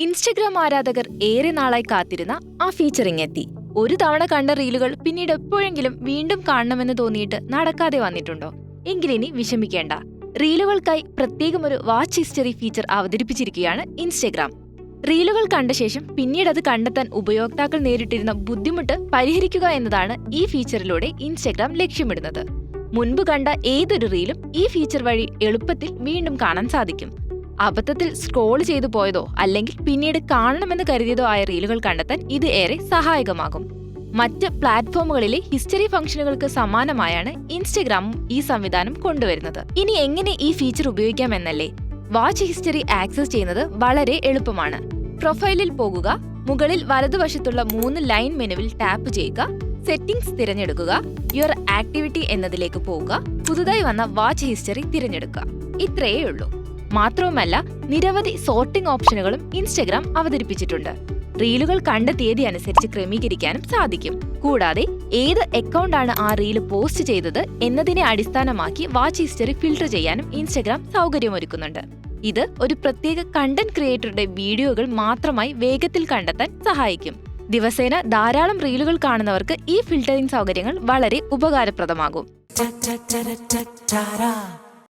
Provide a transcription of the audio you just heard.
Instagram ആരാധകർ ഏറെ നാളായി കാത്തിരുന്ന ആ ഫീച്ചറിംഗ് എത്തി. ഒരു തവണ കണ്ട റീലുകൾ പിന്നീട് എപ്പോഴെങ്കിലും വീണ്ടും കാണണമെന്ന് തോന്നിയിട്ട് നടക്കാതെ വന്നിട്ടുണ്ടോ? എങ്കിലിനി വിഷമിക്കേണ്ട. റീലുകൾക്കായി പ്രത്യേകം ഒരു വാച്ച് ഹിസ്റ്ററി ഫീച്ചർ അവതരിപ്പിച്ചിരിക്കുകയാണ് ഇൻസ്റ്റഗ്രാം. റീലുകൾ കണ്ട ശേഷം പിന്നീട് അത് കണ്ടെത്താൻ ഉപയോക്താക്കൾ നേരിട്ടിരുന്ന ബുദ്ധിമുട്ട് പരിഹരിക്കുക എന്നതാണ് ഈ ഫീച്ചറിലൂടെ ഇൻസ്റ്റഗ്രാം ലക്ഷ്യമിടുന്നത്. മുൻപ് കണ്ട ഏതൊരു റീലും ഈ ഫീച്ചർ വഴി എളുപ്പത്തിൽ വീണ്ടും കാണാൻ സാധിക്കും. അബദ്ധത്തിൽ സ്ക്രോൾ ചെയ്തു പോയതോ അല്ലെങ്കിൽ പിന്നീട് കാണണമെന്ന് കരുതിയതോ ആയ റീലുകൾ കണ്ടെത്താൻ ഇത് ഏറെ സഹായകമാകും. മറ്റ് പ്ലാറ്റ്ഫോമുകളിലെ ഹിസ്റ്ററി ഫംഗ്ഷനുകൾക്ക് സമാനമായാണ് ഇൻസ്റ്റഗ്രാമും ഈ സംവിധാനം കൊണ്ടുവരുന്നത്. ഇനി എങ്ങനെ ഈ ഫീച്ചർ ഉപയോഗിക്കാം എന്നല്ലേ വാച്ച് ഹിസ്റ്ററി ആക്സസ് ചെയ്യുന്നത് വളരെ എളുപ്പമാണ്. പ്രൊഫൈലിൽ പോകുക മുകളിൽ വലതുവശത്തുള്ള മൂന്ന് ലൈൻ മെനുവിൽ ടാപ്പ് ചെയ്യുക സെറ്റിംഗ്സ് തിരഞ്ഞെടുക്കുക യുവർ ആക്ടിവിറ്റി എന്നതിലേക്ക് പോവുക പുതുതായി വന്ന വാച്ച് ഹിസ്റ്ററി തിരഞ്ഞെടുക്കുക. ഇത്രയേ ഉള്ളൂ. മാത്രവുമല്ല നിരവധി സോർട്ടിംഗ് ഓപ്ഷനുകളും ഇൻസ്റ്റഗ്രാം അവതരിപ്പിച്ചിട്ടുണ്ട്. റീലുകൾ കണ്ട തീയതി അനുസരിച്ച് ക്രമീകരിക്കാനും സാധിക്കും. കൂടാതെ ഏത് അക്കൗണ്ടാണ് ആ റീൽ പോസ്റ്റ് ചെയ്തത് എന്നതിനെ അടിസ്ഥാനമാക്കി വാച്ച് ഹിസ്റ്ററി ഫിൽട്ടർ ചെയ്യാനും ഇൻസ്റ്റഗ്രാം സൗകര്യമൊരുക്കുന്നുണ്ട്. ഇത് ഒരു പ്രത്യേക കണ്ടന്റ് ക്രിയേറ്ററുടെ വീഡിയോകൾ മാത്രമായി വേഗത്തിൽ കണ്ടെത്താൻ സഹായിക്കും. ദിവസേന ധാരാളം റീലുകൾ കാണുന്നവർക്ക് ഈ ഫിൽട്ടറിംഗ് സൗകര്യങ്ങൾ വളരെ ഉപകാരപ്രദമാകും.